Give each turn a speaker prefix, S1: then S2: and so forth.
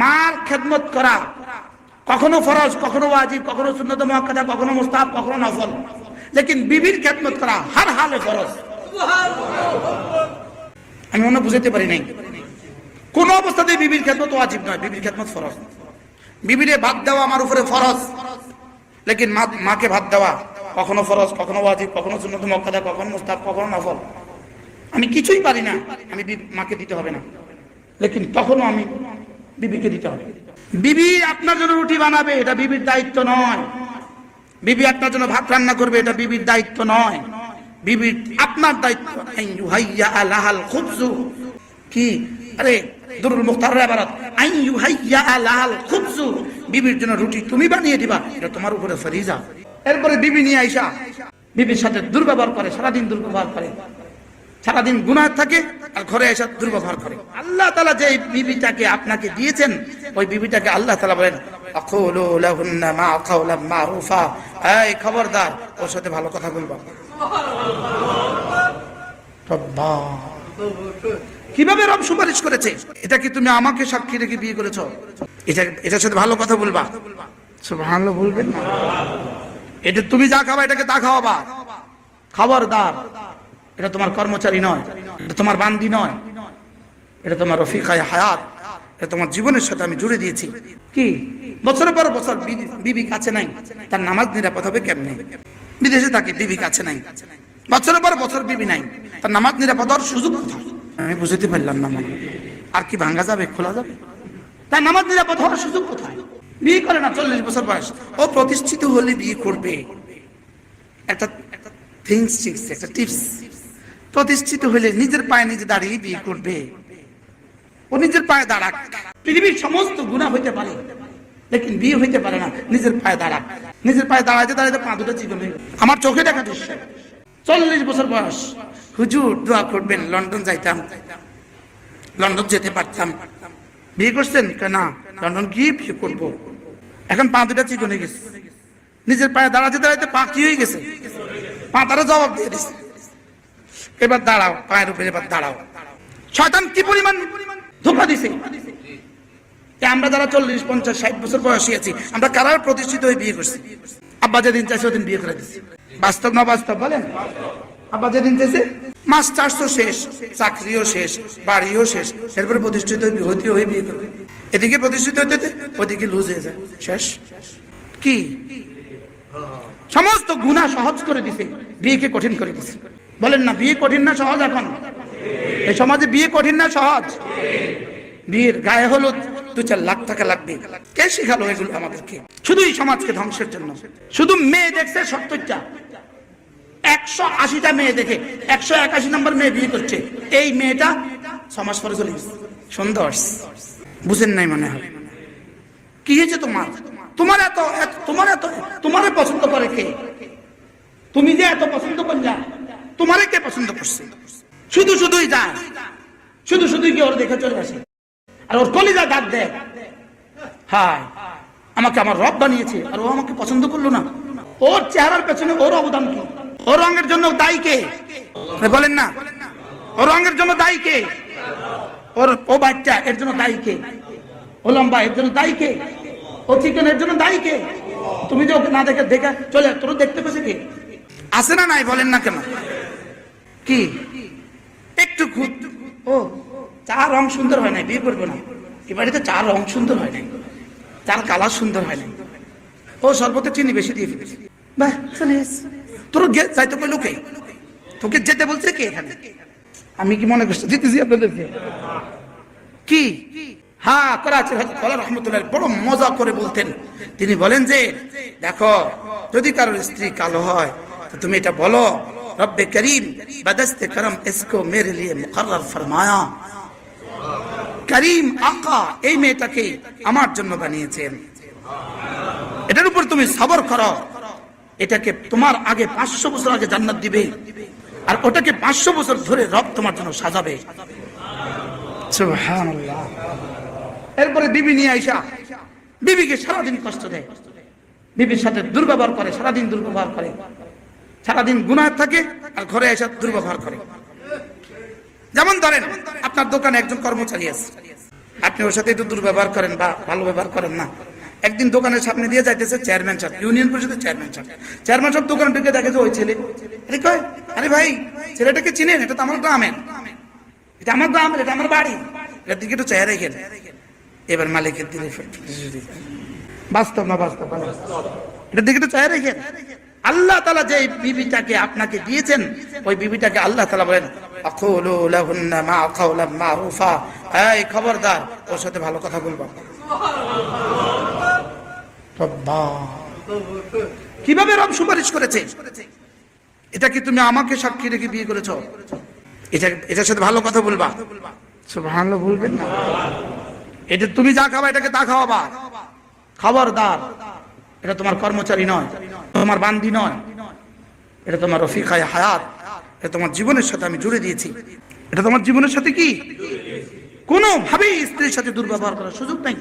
S1: মার খেদমত করা, কখনো ফরজ, কখনো ওয়াজিব, কখনো সুন্নত মুআক্কাদা কখনো মুস্তাহাব, কখনো নফল। লেকিন বিবির খেদমত করা হার হালে ফরজ। আমি মনে বুঝাতে পারি নাই। কোন অবস্থাতে বিবির খেদমত ওয়াজিব নয়, বিবির খেদমত ফরজ। বিবিরে ভাত দেওয়া আমার উপরে ফরজ। লেকিন মাকে ভাত দেওয়া কখনো ফরজ, কখনো ওয়াজিব, কখনো সুন্নত মুআক্কাদা কখনো মুস্তাহাব, কখনো নফল। আমি কিছুই পারি না, আমি মাকে দিতে হবে না। লেকিন তখনও আমি বিবিকে দিতে হবে। বিবি আপনার জন্য রুটি বানাবে, এটা বিবির দায়িত্ব নয়। বিবি আপনার জন্য ভাত রান্না করবে, এটা বিবির দায়িত্ব নয়। বিবির আপনার দায়িত্ব আলাহাল খুবজু। কি? আরে, দুরুল মুখতার এবারত আইন ইউহাইয়া আলাহাল খুবজু। বিবির জন্য রুটি তুমি বানিয়ে দিবা, এটা তোমার উপরে ফরিজা। এরপরে বিবি নিয়ে আইসা, বিবির সাথে দুর্ব্যবহার করে, সারাদিন দুর্ব্যবহার করে। সারাদিন গুনাহ থাকে আর ঘরে এসে দুর্ব্যবহার করে। আল্লাহ তালা যে বিবিটাকে আপনাকে দিয়েছেন, ওই বিবিটাকে আল্লাহ তালা বলেন খবরদার, ওর সাথে ভালো কথা বলবা কীভাবে রব সুপারিশ করেছে? এটা কি তুমি আমাকে সাক্ষী রেখে বিয়ে করেছ? এটা, এটার সাথে ভালো কথা বলবা। ভালো বলবেন না। এটা তুমি যা খাবা, এটাকে তা খাওয়াবা। খবরদার। এটা তোমার কর্মচারী নয়, এটা তোমার বান্দি নয়, এটা তোমার রফিকায় হায়াত, এটা তোমার জীবনের সাথে আমি জুড়ে দিয়েছি। কি? বছরের পর বছর বিবি- কাছে নাই, তার নামাজ নিরাপদ হবে কেমনে? বিদেশে থাকে বিবি কাছে নাই, বছরের পর বছর বিবি নাই, তার নামাজ নিরাপদ হওয়ার সুযোগ আমি বুঝতে পারলাম না আর কি ভাঙ্গা যাবে, খোলা যাবে? তার নামাজ নিরাপদ হওয়ার সুযোগ কোথায়? বিয়ে করে না, চল্লিশ বছর বয়স। ও প্রতিষ্ঠিত হলে বিয়ে করবে। একটা থিংস শিখছে, একটা টিপস প্রতিষ্ঠিত হলে নিজের পায়ে নিজে দাঁড়িয়ে বিয়ে করবে। ও নিজের পায়ে দাঁড়াক। পৃথিবীর সমস্ত গুণা হইতে পারে, লেকিন বিয়ে হইতে পারে না। নিজের পায়ে দাঁড়াক। নিজের পায়ে দাঁড়াইতে দাঁড়াইতে পা দুটো চিকন আমার চোখে দেখা দৃশ্য। চল্লিশ বছর বয়স। হুজুর, দোয়া করবেন, লন্ডন যাইতাম। লন্ডন যেতে পারতাম। বিয়ে করছেন? না, লন্ডন গিয়ে বিয়ে করব। এখন পা দুটা চিকন হয়ে গেছে। নিজের পায়ে দাঁড়াতে দাঁড়াইতে পা কি হয়ে গেছে? পা তারা জবাব দিয়ে দিছে। এবার দাঁড়াও, পায়ের উপরে এবার দাঁড়াও। শয়তান কি পরিমাণ ধোকা দিছে? আমরা যারা চল্লিশ, পঞ্চাশ, ষাট বছর বয়সী আছি, আমরা কারার প্রতিষ্ঠিত হয়ে বিয়ে করছি? আব্বা যেদিন চাইছে ওদিন বিয়ে করে দিচ্ছি বাস্তব না বাস্তব বলেন? আব্বা যেদিন চাইছে, মাস চারশো শেষ, চাকরিও শেষ, বাড়িও শেষ, এরপরে প্রতিষ্ঠিত হয়ে হতে হয়ে বিয়ে করবে। এদিকে প্রতিষ্ঠিত হতে হতে ওদিকে লুজ হয়ে যায়। শেষ। কি? সমস্ত গুণা সহজ করে দিছে, বিয়েকে কঠিন করে দিছে। বলেন না, বিয়ে কঠিন না সহজ এখন? এই সমাজে বিয়ে কঠিন না সহজ? বিয়ের গায়ে হলুদ, দু চার লাখ টাকা লাগবে। কে শিখালো এগুলো আমাদেরকে? শুধু এই সমাজকে ধ্বংসের জন্য। শুধু মেয়ে দেখছে সত্তরটা। একশো আশিটা মেয়ে দেখে, একশো একাশি নম্বর মেয়ে বিয়ে করছে। এই মেয়েটা সমাজ পরে চলে সুন্দর বুঝেন নাই মনে হয়। কি হয়েছে তোমার? তোমার এত, এত- তোমার এত, তোমারে পছন্দ করে কে? তুমি যে এত পছন্দ করলা তোমারে কে পছন্দ করছে? শুধু শুধুই যায় শুধু শুধুই কি ওর দেখে চলে আসে। আর ওর কলিজা ডাক দেয়। হায়, আমাকে আমার রব বানিয়েছে, আর ও আমাকে পছন্দ করল না। ওর চেহারার পেছনে ওর অবদান কি? ওর রঙের জন্য দায়ী কে? বলেন না। ওর রঙের জন্য দায়ী কে? ওর ও বাচ্চা এর জন্য দায়ী কে? ও লম্বা এর জন্য দায়ী কে? ও চিকেন এর জন্য দায়ী কে? তুমি যে ওকে না দেখে দেখে চলে তোর দেখতে পেয়েছে কে? আসে না নাই? বলেন না কেন? কি? একটু খুদ ও চা রং সুন্দর হয় নাই, বিয়ে করব না। এ বাড়িতে চা রং সুন্দর হয় নাই। চার কালার সুন্দর হয় নাই। ও সর্বত চিনি বেশি দিয়ে ফেলেছি। বাহ, চলে তোর যাইতে কইলো কে? তোকে যেতে বলছে কে এখানে? আমি কি মনে করছি, দিতেছি আপনাদেরকে? কি? হ্যাঁ করাচি হজরত রহমতুল্লাহ বড় মজা করে বলতেন। তিনি বলেন যে, দেখো, যদি কারোর স্ত্রী কালো হয়, তো তুমি এটা বলো। রব্বে করিম বদস্তে করম ইসকো মেরে লিয়ে মুকর্রর ফরমায়া। করিম আকা, এই মেয়েটাকে আমার জন্য বানিয়েছেন। এটার উপর তুমি সবর করো। এটাকে তোমার আগে পাঁচশো বছর আগে জান্নাত দিবে। আর ওটাকে পাঁচশো বছর ধরে রব তোমার জন্য সাজাবে। এরপরে বিবি নিয়ে আইসা। বিবিকে সারাদিন কষ্ট দেয়। বিবির সাথে দুর্ব্যবহার করে, সারাদিন দুর্ব্যবহার করে। সারাদিন গুনাহ থাকে আর ঘরে এসে দুর্ব্যবহার করে। যেমন ধরেন, আপনার দোকানে একজন কর্মচারী আছে। আপনি ওর সাথে একটু দুর্ব্যবহার করেন বা ভালো ব্যবহার করেন না। একদিন দোকানের সামনে দিয়ে যাইতেছে চেয়ারম্যান সাহেব, ইউনিয়ন পরিষদের চেয়ারম্যান সাহেব। চেয়ারম্যান সাহেব দোকান ঢুকে দেখে যে ওই ছেলে। আরে কয়? আরে ভাই, ছেলেটাকে চিনেন? এটা তো আমার গ্রামের। এটা আমার গ্রামের, এটা আমার বাড়ি। এর দিকে একটু চেয়ারে গেল এবার মালিকের দিকে বাস্তব না বাস্তব? এটার দিকে একটু চেয়ারে গেল আল্লাহ তালা যে বিবিটাকে আপনাকে দিয়েছেন, ওই বিবিটাকে আল্লাহ তালা বলেন খবরদার, ওর সাথে ভালো কথা বলব। কীভাবে রব সুপারিশ করেছে? এটা কি তুমি আমাকে সাক্ষী রেখে বিয়ে করেছ? এটা, এটার সাথে ভালো কথা বলবা। ভালো বলবেন না। এটা তুমি যা খাবা, এটাকে তা খাওয়াবা। খবরদার, এটা তোমার কর্মচারী নয়। তোমার বান্দি নয়। এটা তোমার রফিকায় হায়াত। এটা তোমার জীবনের সাথে আমি জুড়ে দিয়েছি। এটা তোমার জীবনের সাথে কি? কোনোভাবেই স্ত্রীর সাথে দুর্ব্যবহার করার সুযোগ নাই।